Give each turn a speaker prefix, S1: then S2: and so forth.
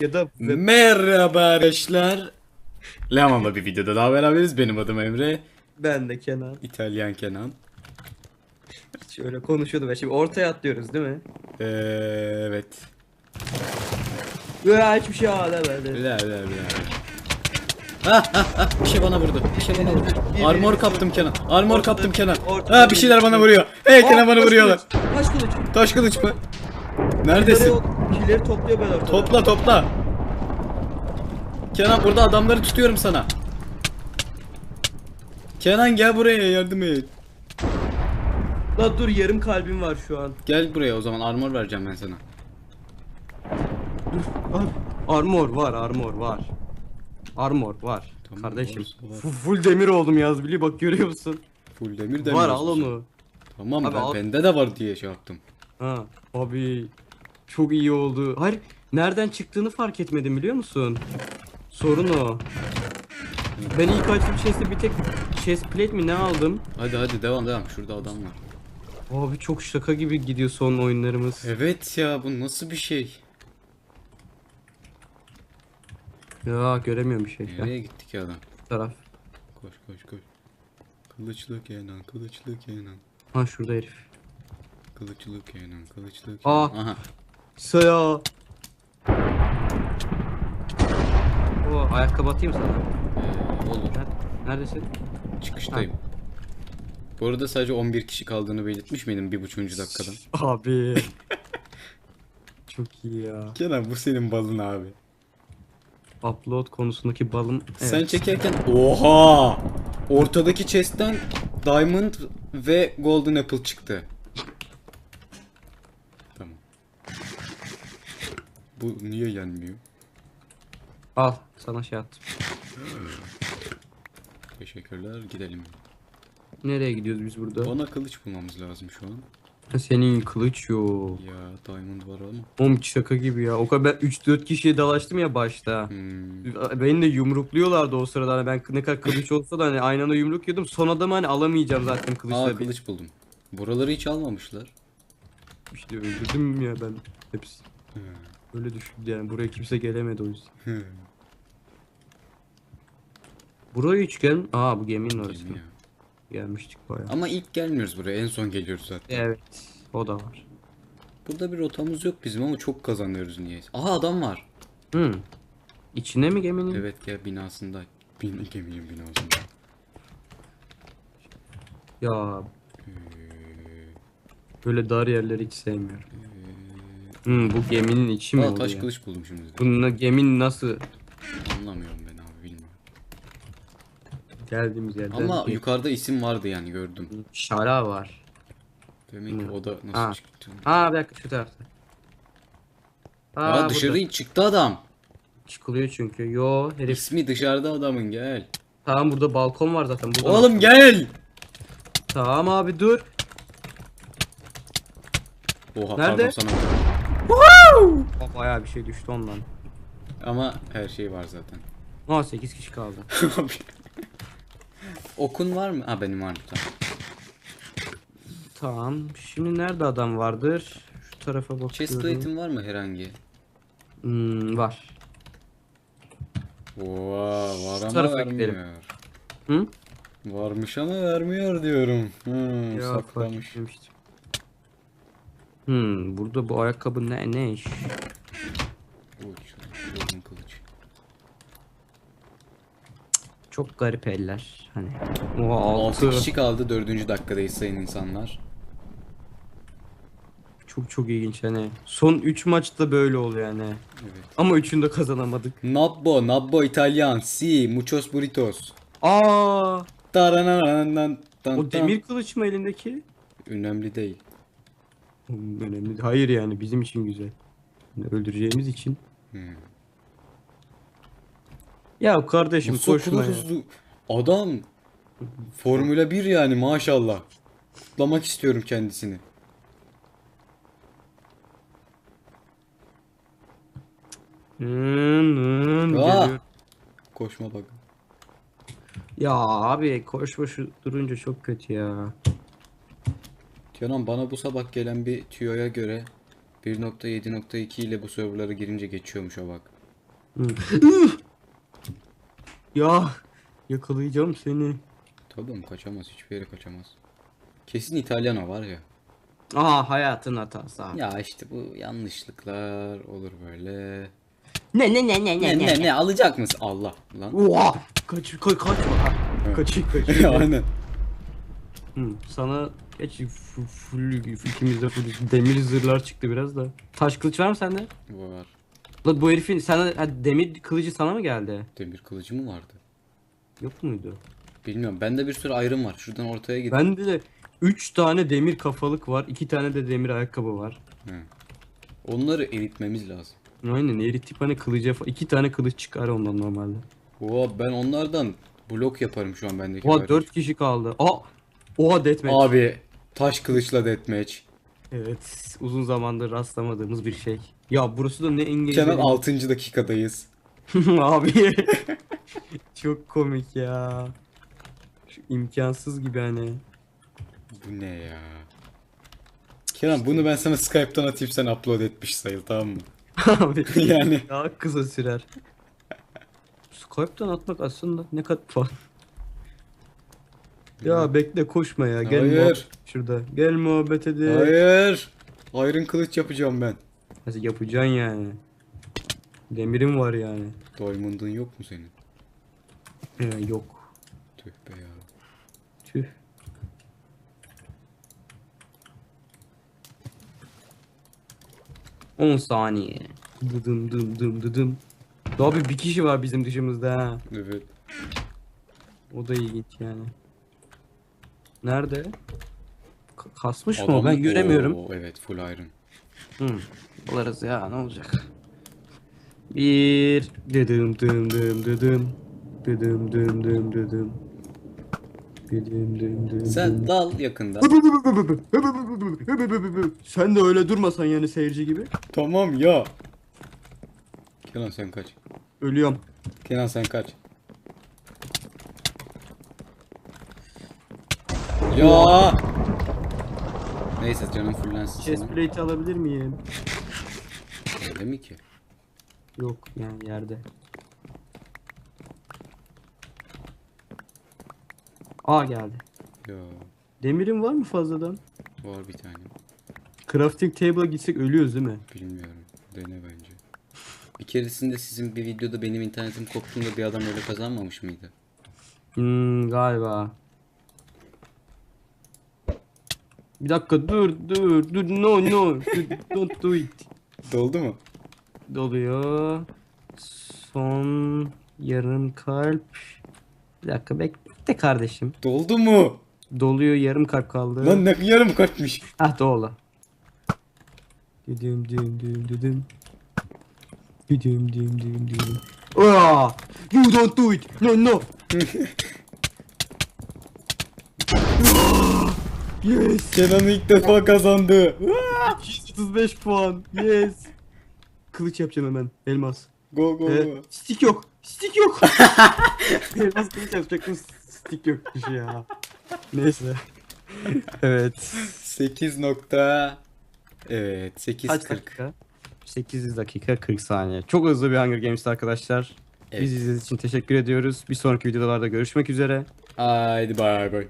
S1: ya da
S2: Merhaba arkadaşlar. Leman'la bir videoda daha beraberiz. Benim adım Emre.
S1: ben de Kenan.
S2: İtalyan Kenan.
S1: Şöyle konuşuyordum ben. Şimdi ortaya atlıyoruz değil mi?
S2: Ee, evet.
S1: Ya hiçbir şey ağlamadı.
S2: La, la, la. Ha, ha, ha, bir şey bana vurdu. Bir şey bana vurdu. Armor kaptım Kenan. Armor kaptım Kenan. Ha bir şeyler bana vuruyor. Hey Kenan bana vuruyorlar.
S1: Taş kılıç.
S2: Taş kılıç mı? Neredesin?
S1: Kileri topluyor ortada.
S2: Topla topla. Kenan burada adamları tutuyorum sana. Kenan gel buraya yardım et.
S1: La dur yarım kalbim var şu an.
S2: Gel buraya o zaman armor vereceğim ben sana.
S1: Dur. Ar armor var armor var. Armor var.
S2: Tamam,
S1: Kardeşim.
S2: var.
S1: Fu- Full demir oldum yaz biliyor bak görüyor musun?
S2: Full demir de
S1: var al onu.
S2: Tamam
S1: Abi
S2: ben,
S1: al.
S2: bende de var diye şey yaptım.
S1: Ha abi çok iyi oldu. Hayır nereden çıktığını fark etmedim biliyor musun? Sorun o. Ben ilk açtığım chest'te bir tek chest plate mi ne aldım?
S2: Hadi hadi devam devam. Şurada adam var.
S1: Abi çok şaka gibi gidiyor son oyunlarımız.
S2: Evet ya bu nasıl bir şey?
S1: Ya göremiyorum bir şey.
S2: Nereye gittik ya adam?
S1: bu taraf.
S2: Koş koş koş. Kılıçlı Kenan, kılıçlı Kenan.
S1: Ha şurada herif.
S2: Kılıçlı Kenan, kılıçlı
S1: Aa.
S2: Kenan. Aha.
S1: Saya. O ayakkabı atayım sana.
S2: Ee, olur.
S1: Ner- Neredesin?
S2: Çıkıştayım. Bu arada sadece 11 kişi kaldığını belirtmiş miydim bir buçuğuncu dakikadan?
S1: Abi. çok iyi ya.
S2: Kenan bu senin balın abi.
S1: Upload konusundaki balım. Evet.
S2: Sen çekerken oha! Ortadaki chest'ten diamond ve golden apple çıktı. Tamam. Bu niye yenmiyor?
S1: Al sana şey attım.
S2: Teşekkürler. Gidelim.
S1: Nereye gidiyoruz biz burada?
S2: Bana kılıç bulmamız lazım şu an.
S1: Ha, Senin kılıç yok.
S2: Ya diamond var ama.
S1: Oğlum şaka gibi ya. O kadar ben 3-4 kişiye dalaştım ya başta.
S2: Hmm.
S1: Beni de yumrukluyorlardı o sırada. Hani ben ne kadar kılıç olsa da hani aynı anda yumruk yiyordum. Son adamı hani alamayacağım zaten kılıçla.
S2: Aa
S1: bir-
S2: kılıç buldum. Buraları hiç almamışlar.
S1: İşte öldürdüm ya ben hepsi.
S2: Hmm.
S1: Öyle düşündü yani. Buraya kimse gelemedi o yüzden.
S2: Hmm.
S1: Buraya hiç gel... Aa bu geminin orası.
S2: Gemi ya.
S1: Gelmiştik bayağı.
S2: Ama ilk gelmiyoruz buraya. En son geliyoruz zaten.
S1: Evet. O da var.
S2: Burada bir rotamız yok bizim ama çok kazanıyoruz niye? Aha adam var.
S1: Hı. İçine mi geminin?
S2: Evet gel binasında. Bin, geminin binasında.
S1: Ya
S2: Ee,
S1: böyle dar yerleri hiç sevmiyorum. Hı, bu geminin içi mi
S2: Aa
S1: oluyor?
S2: taş kılıç buldum şimdi.
S1: Bununla gemin nasıl
S2: Anlamıyorum ben abi bilmiyorum.
S1: geldiğimiz yerden
S2: Ama
S1: bir
S2: yukarıda isim vardı yani gördüm.
S1: şara var.
S2: Demek ki o da nasıl
S1: Ha.
S2: çıktı?
S1: Aa bir dakika şu tarafta. Aa,
S2: Aa
S1: burada.
S2: dışarı çıktı adam.
S1: çıkılıyor çünkü. Yo herif.
S2: İsmi dışarıda adamın gel.
S1: Tamam burada balkon var zaten. Buradan
S2: Oğlum gel.
S1: Tamam abi dur.
S2: Oha
S1: Nerede?
S2: pardon sana.
S1: Aa, Bayağı bir şey düştü ondan.
S2: Ama her şey var zaten.
S1: Aa 8 kişi kaldı.
S2: Okun var mı? Ha benim var tamam.
S1: Tamam. Şimdi nerede adam vardır? Şu tarafa bakıyorum.
S2: Chestplate'in var mı herhangi?
S1: Hmm, var.
S2: Oha var ama
S1: tarafa
S2: vermiyor.
S1: gidelim. Hı?
S2: Varmış ama vermiyor diyorum. Hı,
S1: Ya fark
S2: saklamış.
S1: etmemiştim. Hmm, burada bu ayakkabı ne ne iş?
S2: Kılıç.
S1: Çok garip eller. Hani. Oha
S2: 6
S1: altı.
S2: kişi kaldı 4. dakikadayız sayın insanlar.
S1: Çok çok ilginç hani. Son 3 maçta böyle oluyor yani.
S2: Evet.
S1: Ama üçünde kazanamadık.
S2: Nabbo, Nabbo İtalyan, si, muchos burritos.
S1: Aa!
S2: Tarananan, tan,
S1: O demir kılıç mı elindeki?
S2: Önemli değil.
S1: Önemli. değil. Hayır yani bizim için güzel. Yani öldüreceğimiz için.
S2: Hmm.
S1: Ya kardeşim
S2: Nasıl o
S1: koşma
S2: kadar
S1: ya.
S2: hızlı? Adam Formula 1 yani maşallah. Kutlamak istiyorum kendisini.
S1: Nın, nın,
S2: Aa!
S1: geliyor.
S2: Koşma bak.
S1: Ya abi koşma şu durunca çok kötü ya.
S2: Kenan bana bu sabah gelen bir tüyoya göre 1.7.2 ile bu serverlara girince geçiyormuş o bak.
S1: Ya yakalayacağım seni.
S2: Tabii kaçamaz. Hiçbir yere kaçamaz. Kesin İtalyano var ya.
S1: Aa hayatın hatası abi.
S2: Ya işte bu yanlışlıklar olur böyle.
S1: Ne ne ne ne
S2: Ne ne ne alacak mısın? Allah lan.
S1: Oha! Kaç kaç kaç. Kaçı kaçı.
S2: Aynen.
S1: Hı, sana geç full, full ikimizde full demir zırhlar çıktı biraz da. Taş kılıç var mı sende?
S2: Var.
S1: La bu herifin sana ha, demir kılıcı sana mı geldi?
S2: Demir kılıcı mı vardı?
S1: Yok muydu?
S2: Bilmiyorum. Bende bir sürü ayrım var. Şuradan ortaya git.
S1: Bende de 3 tane demir kafalık var, 2 tane de demir ayakkabı var.
S2: Hı. Onları eritmemiz lazım.
S1: Aynen eritip hani kılıca iki tane kılıç çıkar ondan normalde.
S2: Oha ben onlardan blok yaparım şu an bendeki.
S1: Oha
S2: ayrım.
S1: 4 kişi kaldı. Aa! Oha deathmatch.
S2: Abi taş kılıçla deathmatch.
S1: Evet uzun zamandır rastlamadığımız bir şey. Ya burası da ne engel.
S2: Kenan 6. dakikadayız.
S1: Abi. Çok komik ya. Şu imkansız gibi hani.
S2: Bu ne ya? Kenan bunu ben sana Skype'tan atayım sen upload etmiş sayıl tamam mı?
S1: Abi
S2: yani
S1: daha kısa sürer. Skype'tan atmak aslında ne kadar. Ya bekle koşma ya. Gel
S2: Hayır.
S1: muhabbet şurada. Gel muhabbet edelim.
S2: hayır. Iron kılıç yapacağım ben.
S1: Nasıl yapacaksın yani? Demirim var yani.
S2: Diamond'ın yok mu senin?
S1: Ee, yok.
S2: Tüh be ya.
S1: Tüh. On saniye. Dıdım dım dım dıdım. Daha bir, bir kişi var bizim dışımızda ha.
S2: Evet.
S1: O da ilginç yani. Nerede? Ka- kasmış mı? o? Ben göremiyorum.
S2: Oo, evet full iron.
S1: Hı. Bularız ya ne olacak? Bir dedim dım dım dıdım. Dedim dım dım dıdım. Dedim dım dım
S2: Sen dal yakında.
S1: Sen de öyle durmasan yani seyirci gibi.
S2: tamam ya. Kenan sen kaç.
S1: Ölüyorum.
S2: Kenan sen kaç. Ya. Neyse canım fullensin
S1: Chest
S2: sana.
S1: plate alabilir miyim?
S2: Öyle mi ki?
S1: Yok yani yerde. Aa geldi.
S2: Ya
S1: Demirin var mı fazladan?
S2: var bir tane.
S1: Crafting table'a gitsek ölüyoruz değil mi?
S2: Bilmiyorum. Dene bence. Bir keresinde sizin bir videoda benim internetim koptuğunda bir adam öyle kazanmamış mıydı?
S1: Hmm, galiba. Bir dakika dur dur dur no no dur, don't do it.
S2: Doldu mu?
S1: Doluyor. Son yarım kalp. Bir dakika bekle kardeşim.
S2: Doldu mu?
S1: Doluyor yarım kalp kaldı.
S2: Lan ne yarım kaçmış.
S1: Ah doğru. Düdüm düm düm düdüm. Düdüm düm düm düm. Aa! You don't do it. No no. yes.
S2: Kenan ilk defa kazandı.
S1: 235 puan. Yes. Kılıç yapacağım hemen. Elmas.
S2: Go go
S1: Ee,
S2: go.
S1: stick yok. Stick yok. Elmas kılıç yapacaktım. Stick yok şey ya. Neyse. evet.
S2: 8 nokta. Evet 8
S1: Kaç
S2: 40.
S1: dakika? 8 dakika 40 saniye. Çok hızlı bir Hunger Games arkadaşlar.
S2: Evet.
S1: Bizi izlediğiniz için teşekkür ediyoruz. Bir sonraki videolarda görüşmek üzere.
S2: Haydi bay bay.